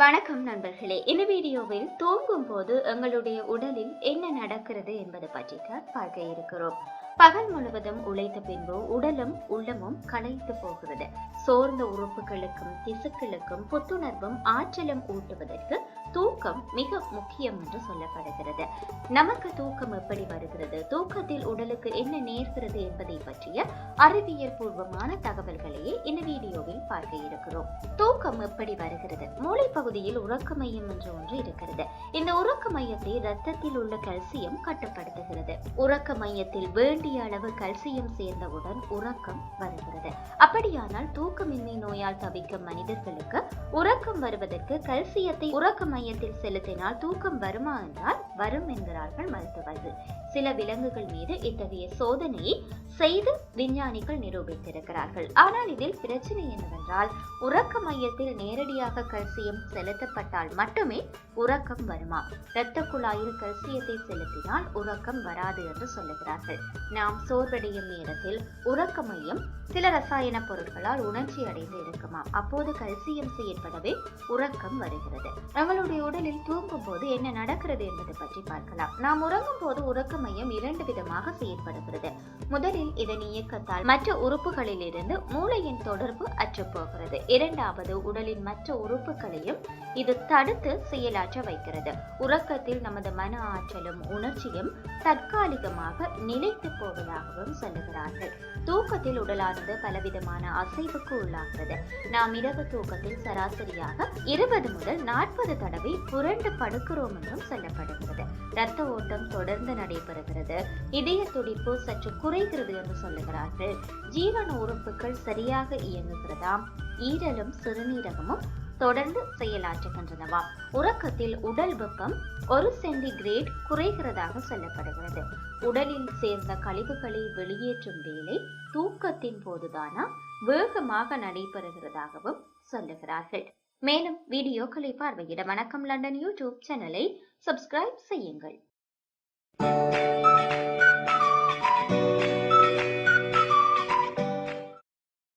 வணக்கம் நண்பர்களே. இந்த வீடியோவில் தூங்கும் போது எங்களுடைய உடலில் என்ன நடக்கிறது என்பது பற்றி தான் பார்க்க இருக்கிறோம். பகல் முழுவதும் உழைத்த பின்பு உடலும் உள்ளமும் களைத்து போகிறது. சோர்ந்த உறுப்புகளுக்கும் திசுக்களுக்கும் புத்துணர்வும் ஆற்றலும் ஊட்டுவதற்கு தூக்கம் மிக முக்கியம் என்று சொல்லப்படுகிறது. நமக்கு தூக்கம் எப்படி வருகிறது? தூக்கத்தில் உடலுக்கு என்ன நேர்கிறது என்பதை பற்றிய அறிவியல் பூர்வமான தகவல்களையே இந்த வீடியோவில் பார்க்க இருக்கிறோம். தூக்கம் எப்படி வருகிறது? மூளை பகுதியில் உறக்க மையம் என்று ஒன்று இருக்கிறது. இந்த உறக்க மையத்தை ரத்தத்தில் உள்ள கல்சியம் கட்டுப்படுத்துகிறது. உறக்க மையத்தில் வேண்டிய அளவு கல்சியம் சேர்ந்தவுடன் உறக்கம் வருகிறது. அப்படியானால் தூக்கமின்மை நோயால் தவிக்கும் மனிதர்களுக்கு உறக்கம் வருவதற்கு கல்சியத்தை உறக்க மையத்தில் செலுத்தினால் தூக்கம் வருமா என்றால் வரும் என்கிறார்கள் மருத்துவர்கள். சில விலங்குகள் மீது இத்தகைய சோதனையை செய்து விஞ்ஞானிகள் நிரூபித்திருக்கிறார்கள். ஆனால் இதில் பிரச்சனை என்னவென்றால் உறக்க மையத்தில் நேரடியாக கல்சியம் செலுத்தப்பட்டால் மட்டுமே உறக்கம் வருமா? இரத்த குழாயில் கல்சியத்தை செலுத்தினால் உறக்கம் வராது என்று சொல்லுகிறார்கள். நாம் சோர்வடையும் நேரத்தில் உறக்க மையம் சில ரசாயன பொருட்களால் உணர்ச்சி அடைந்து இருக்குமா அப்போது கல்சியம் செய்யப்படவே உறக்கம் வருகிறது. நம்மளுடைய நம்மளுடைய உடலில் தூங்கும் போது என்ன நடக்கிறது என்பது பற்றி பார்க்கலாம். நாம் உறங்கும் போது உறக்க மையம் இரண்டு விதமாக செயற்படுகிறது முதலில் இதன் இயக்கத்தால் மற்ற உறுப்புகளில் இருந்து மூளையின் தொடர்பு அற்றுப்போகிறது இரண்டாவது உடலின் மற்ற உறுப்புகளையும் இது தடுத்து செயலாற்ற வைக்கிறது. உறக்கத்தில் நமது மன ஆற்றலும் உணர்ச்சியும் தற்காலிகமாக நிலைத்து போவதாகவும் சொல்லுகிறார்கள். தூக்கத்தில் உடலானது பலவிதமான அசைவுக்கு உள்ளாகிறது. நாம் இரவு தூக்கத்தில் சராசரியாக இருபது முதல் நாற்பது தடவை தடவை புரண்டு படுக்கிறோம் என்றும் சொல்லப்படுகிறது. ரத்த ஓட்டம் தொடர்ந்து நடைபெறுகிறது. இதய துடிப்பு சற்று குறைகிறது என்று சொல்லுகிறார்கள். ஜீவன உறுப்புகள் சரியாக இயங்குகிறதாம் ஈரலும் சிறுநீரகமும் தொடர்ந்து செயலாற்றுகின்றனவாம் உறக்கத்தில் உடல் வெப்பம் ஒரு சென்டிகிரேட் குறைகிறதாக சொல்லப்படுகிறது. உடலில் சேர்ந்த கழிவுகளை வெளியேற்றும் வேலை தூக்கத்தின் போதுதானா? வேகமாக நடைபெறுகிறதாகவும் சொல்லுகிறார்கள். மேலும் வீடியோக்களை பார்வையிட வணக்கம் லண்டன் யூடியூப் சேனலை சப்ஸ்கிரைப் செய்யுங்கள்.